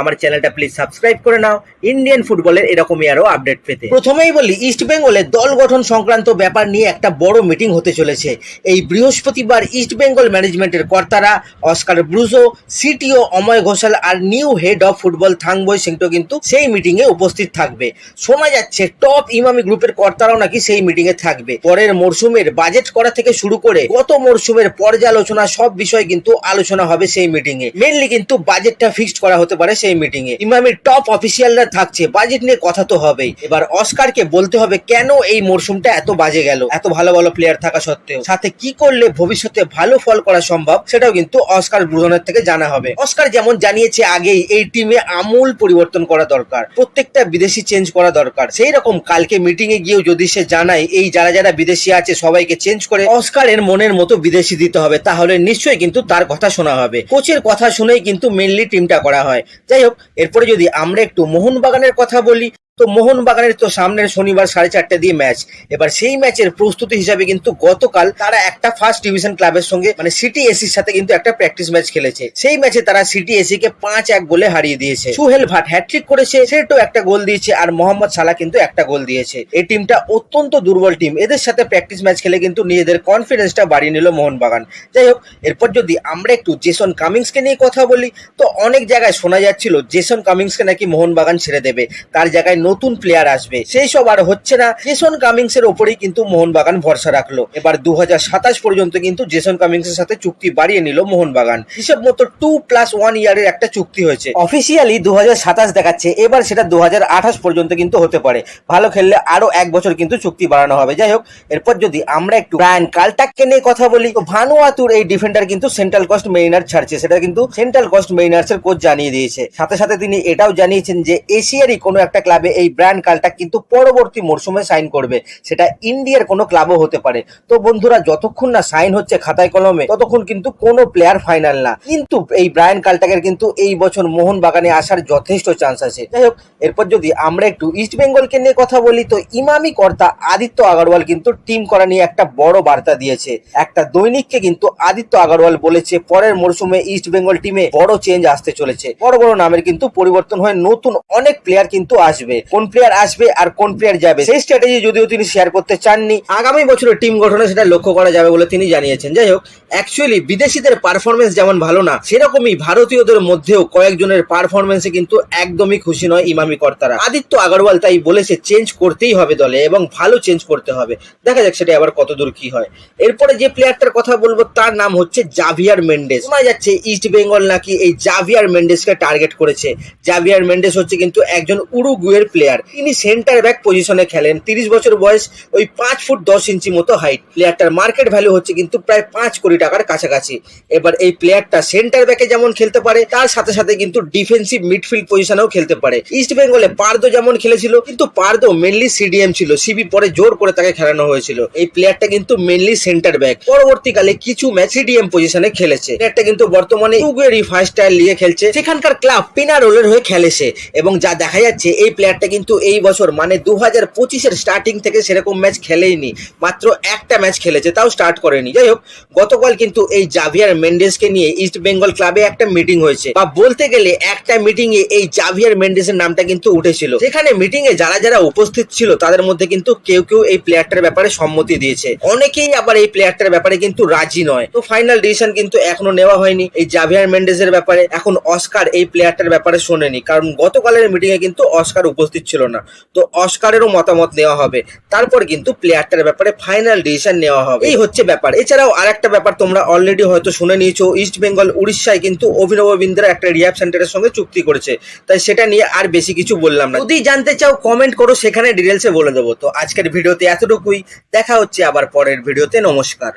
আমার চ্যানেলটা please subscribe করে নাও। ইন্ডিয়ান ফুটবলের এরকমই আরও আপডেট পেতে। প্রথমেই বলি ইস্ট বেঙ্গলে দল গঠন সংক্রান্ত ব্যাপার নিয়ে একটা বড় মিটিং হতে চলেছে। এই বৃহস্পতিবার ইস্ট বেঙ্গল ম্যানেজমেন্টের কর্তারা Oscar Bruzon CTO Amoy Ghoshal R new head of football Thangboi Singto কিন্তু সেই মিটিং এ উপস্থিত থাকবে। শোনা যাচ্ছে টপ ইমামি গ্রুপের কর্তারাও নাকি সেই মিটিং এ থাকবে। পরের মরশুমের বাজেট করা থেকে শুরু করে গত মরশুমের পর্যালোচনা সব বিষয় কিন্তু আলোচনা হবে সেই মিটিং এ। মেনলি কিন্তু বাজেটটা ফিক্সড করা হতে পারে সেই মিটিং এ। ইমামির টপ অফিসিয়ালরা থাকছে বাজেট নিয়ে কথা তো হবেই। এবার অস্কারকে বলতে হবে, কেন এই মরশুমটা এত বাজে গেল? এত ভালো ভালো প্লেয়ার থাকা সত্ত্বেও। সাথে কি করলে ভবিষ্যতে ভালো ফল করা সম্ভব, সেটাও কিন্তু অস্কার ব্রুজনের থেকে জানা হবে। অস্কার যেমন জানিয়েছে আগেই, এই টিমে আমূল পরিবর্তন করা দরকার। প্রত্যেকটা বিদেশি চেঞ্জ করা দরকার। সেই রকম কালকে মিটিং এ গিয়েও যদি সে জানায়, এই যারা যারা বিদেশি আছে, সবাইকে চেঞ্জ করে অস্কারের মনের মতো বিদেশি দিতে হবে, তাহলে নিশ্চয়ই কিন্তু তার কথা শোনা হবে। কোচের কথা শুনেই কিন্তু মেনলি টিমটা করা হয়। যাই হোক এরপরে যদি আমরা একটু মোহনবাগানের কথা বলি তো মোহনবাগানের তো সামনের শনিবার সাড়ে চারটে দিয়ে ম্যাচ এবার সেই ম্যাচের প্রস্তুতি হিসাবে কিন্তু গতকাল তারা একটা ফার্স্ট ডিভিশন ক্লাবের সঙ্গে মানে সিটি এসির সাথে কিন্তু একটা প্র্যাকটিস ম্যাচ খেলেছে। সেই ম্যাচে তারা সিটি এসি কে পাঁচ এক গোলে হারিয়ে দিয়েছে। সুহেল ভাট হ্যাট্রিক করেছে, সেটাও একটা গোল দিয়েছে আর মোহাম্মদ সালা কিন্তু একটা গোল দিয়েছে। এই টিমটা অত্যন্ত দুর্বল টিম এদের সাথে প্র্যাকটিস ম্যাচ খেলে কিন্তু নিজেদের কনফিডেন্সটা বাড়িয়ে নিল মোহনবাগান। যাই হোক, এরপর যদি আমরা একটু জেসন কামিংসকে নিয়ে কথা বলি, তো অনেক জায়গায় শোনা যাচ্ছিল জেসন কামিংসকে নাকি মোহনবাগান ছেড়ে দেবে। তার জায়গায় নতুন প্লেয়ার আসবে। সেই সব আর হচ্ছে না। জেসন কামিংস এর ওপরেই কিন্তু মোহনবাগান ভরসা রাখল। এবার দু হাজার সাতাশ পর্যন্ত কিন্তু জেসন কামিংস এর সাথে চুক্তি বাড়িয়ে নিল মোহনবাগান। হিসেব মতো টু প্লাস ওয়ান ইয়ারের একটা চুক্তি হয়েছে। অফিসিয়ালি দু হাজার সাতাশ দেখাচ্ছে। এবার সেটা দুহাজার আঠাশ পর্যন্ত কিন্তু হতে পারে। ভালো খেললে আরও এক বছর কিন্তু চুক্তি বাড়ানো হবে। যাই হোক, এরপর যদি আমরা একটু ব্রায়ান কালটাককে নিয়ে কথা বলি, তো ভানুয়াতুর এই ডিফেন্ডার কিন্তু সেন্ট্রাল কস্ট মেরিনার ছাড়ছে। সেটা কিন্তু সেন্ট্রাল কস্ট মেরিনার্স এর কোচ জানিয়ে দিয়েছে। সাথে সাথে তিনি এটাও জানিয়েছেন যে এশিয়ারই কোনো একটা ক্লাবে এই ব্র্যান্ড কালটাক কিন্তু পরবর্তী মরশুমে সাইন করবে। সেটা ইন্ডিয়ার কোনো ক্লাবও হতে পারে। তো বন্ধুরা, যতক্ষণ না সাইন হচ্ছে খাতায় কলমে, ততক্ষণ কিন্তু কোনো প্লেয়ার ফাইনাল না। কিন্তু এই ব্রায়ান কালটাকের কিন্তু এই বছর মোহন বাগানে আসার যথেষ্ট চান্স আছে। যাই হোক, এরপর যদি আমরা একটু ইস্ট বেঙ্গলকে নিয়ে কথা বলি, তো ইমামি কর্তা আদিত্য আগরওয়াল কিন্তু টিম করা নিয়ে একটা বড় বার্তা দিয়েছে। একটা দৈনিককে কিন্তু আদিত্য আগরওয়াল বলেছে, পরের মরশুমে ইস্ট বেঙ্গল টিমে বড় চেঞ্জ আসতে চলেছে। বড় বড় নামের কিন্তু পরিবর্তন হয়ে নতুন অনেক প্লেয়ার কিন্তু আসবে। কোন প্লেয়ার আসবে আর কোন প্লেয়ার যাবে, সেই স্ট্র্যাটেজি যদিও তিনি শেয়ার করতে চাননি, আগামী বছরের টিম গঠনে সেটা লক্ষ্য করা যাবে বলে তিনি জানিয়েছেন। যাই হোক অ্যাকচুয়ালি বিদেশিদের পারফরমেন্স যেমন ভালো না, সেরকমই ভারতীয়দের মধ্যেও কয়েকজনের পারফরমেন্সে কিন্তু একদমই খুশি নয় ইমামি কর্তারা। আদিত্য আগরওয়াল তাই বলেছে চেঞ্জ করতেই হবে দলে এবং ভালো চেঞ্জ করতে হবে। দেখা যাক সেটা আবার কতদূর কি হয়। এরপরে যে প্লেয়ারটার কথা বলব, তার নাম হচ্ছে জাভিয়ার মেন্ডেস শোনা যাচ্ছে ইস্ট বেঙ্গল নাকি এই জাভিয়ার মেন্ডেসকে টার্গেট করেছে। জাভিয়ার মেন্ডেস হচ্ছে কিন্তু একজন উরুগুয়ের প্লেয়ার তিনি সেন্টার ব্যাক পজিশনে খেলেন। তিরিশ বছর বয়স, ওই পাঁচ ফুট দশ ইঞ্চি মতো হাইট প্লেয়ারটার মার্কেট ভ্যালু হচ্ছে কিন্তু প্রায় পাঁচ কোটি টাকার কাছাকাছি। এবার এই প্লেয়ারটা সেন্টার ব্যাকে যেমন খেলতে পারে, তার সাথে সাথে কিন্তু ডিফেন্সিভ মিডফিল্ড পজিশনেও খেলতে পারে। ইস্ট বেঙ্গলে পার্দো যেমন খেলেছিল, কিন্তু পার্দো মেনলি সিডিএম ছিল। সিবি পরে জোর করে তাকে খেলানো হয়েছিল। এই প্লেয়ারটা কিন্তু মেনলি সেন্টার ব্যাক পরবর্তীকালে কিছু ম্যাচ সিডিএম পজিশনে খেলেছে। প্লেয়ারটা কিন্তু বর্তমানে উগুয়েরি ফার্স্ট স্টাইল নিয়ে খেলছে। সেখানকার ক্লাব পিনারোলের হয়ে খেলেছে। এবং যা দেখা যাচ্ছে, এই প্লেয়ারটা কিন্তু এই বছর মানে দু হাজার পঁচিশের স্টার্টিং থেকে সেরকম ম্যাচ খেলেইনি, মাত্র একটা ম্যাচ খেলেছে, তাও স্টার্ট করেনি। যাই হোক, গতকাল কিন্তু এই জাভিয়ার মেন্ডেসকে নিয়ে ইস্ট বেঙ্গল ক্লাবে একটা মিটিং হয়েছে। বা বলতে গেলে একটা মিটিং এ এই জাভিয়ার মেন্ডেসের নামটা কিন্তু উঠেছিল। সেখানে মিটিং এ যারা যারা উপস্থিত ছিল, তাদের মধ্যে কিন্তু কেউ কেউ এই প্লেয়ারটার ব্যাপারে সম্মতি দিয়েছে। অনেকেই আবার এই প্লেয়ারটার ব্যাপারে কিন্তু রাজি নয়। তো ফাইনাল ডিসিশন কিন্তু এখনও নেওয়া হয়নি এই জাভিয়ার মেন্ডেসের ব্যাপারে। এখন অস্কার এই প্লেয়ারটার ব্যাপারে শোনেনি। কারণ গতকালের মিটিং এ কিন্তু অস্কার উপস্থিত ছিল না। তো অস্কারেরও মতামত নেওয়া হবে। তারপর কিন্তু প্লেয়ারটার ব্যাপারে ফাইনাল ডিসিশন নেওয়া হবে। এই হচ্ছে ব্যাপার। এছাড়াও আরেকটা ব্যাপার তোমরা অলরেডি হয়তো শুনে নিয়েছো ইস্ট বেঙ্গল উড়িষ্যায় কিন্তু অভিনব বিন্দ্রা একটা রিহাব সেন্টারের সঙ্গে চুক্তি করেছে। তাই সেটা নিয়ে আর বেশি কিছু বললাম না। যদি জানতে চাও কমেন্ট করো, সেখানে ডিটেলসে বলে দেবো। তো আজকের ভিডিওতে এতটুকুই। দেখা হচ্ছে আবার পরের ভিডিওতে। নমস্কার।